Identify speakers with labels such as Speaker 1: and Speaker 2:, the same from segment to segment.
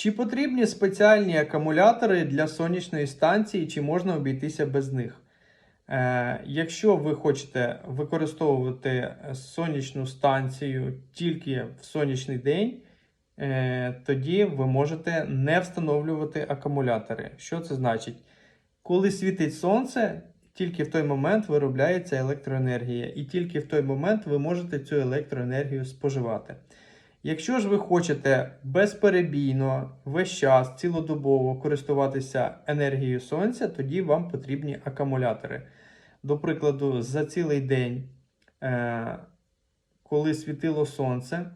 Speaker 1: Чи потрібні спеціальні акумулятори для сонячної станції, чи можна обійтися без них? Е, якщо ви хочете використовувати сонячну станцію тільки в сонячний день, е, тоді ви можете не встановлювати акумулятори. Що це значить? Коли світить сонце, тільки в той момент виробляється електроенергія, і тільки в той момент ви можете цю електроенергію споживати. Якщо ж ви хочете безперебійно весь час цілодобово користуватися енергією сонця, тоді вам потрібні акумулятори. До прикладу, за цілий день, е, коли світило сонце,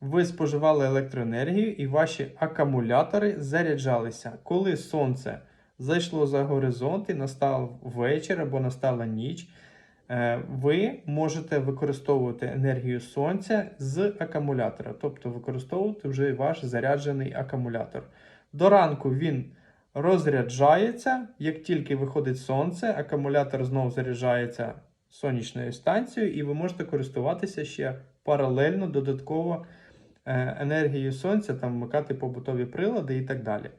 Speaker 1: ви споживали електроенергію і ваші акумулятори заряджалися. Коли сонце зайшло за горизонт і настав вечір або настала ніч, ви можете використовувати енергію сонця з акумулятора, тобто використовувати вже ваш заряджений акумулятор. До ранку він розряджається. Як тільки виходить сонце, акумулятор знову заряджається сонячною станцією, і ви можете користуватися ще паралельно додатково е, енергією сонця, там вмикати побутові прилади і так далі.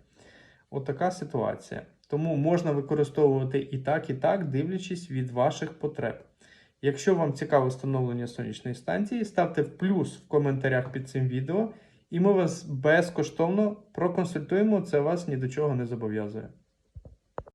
Speaker 1: Отака ситуація. Тому можна використовувати і так, і так, дивлячись від ваших потреб. Якщо вам цікаво встановлення сонячної станції, ставте плюс в коментарях під цим відео, і ми вас безкоштовно проконсультуємо. Це вас ні до чого не зобов'язує.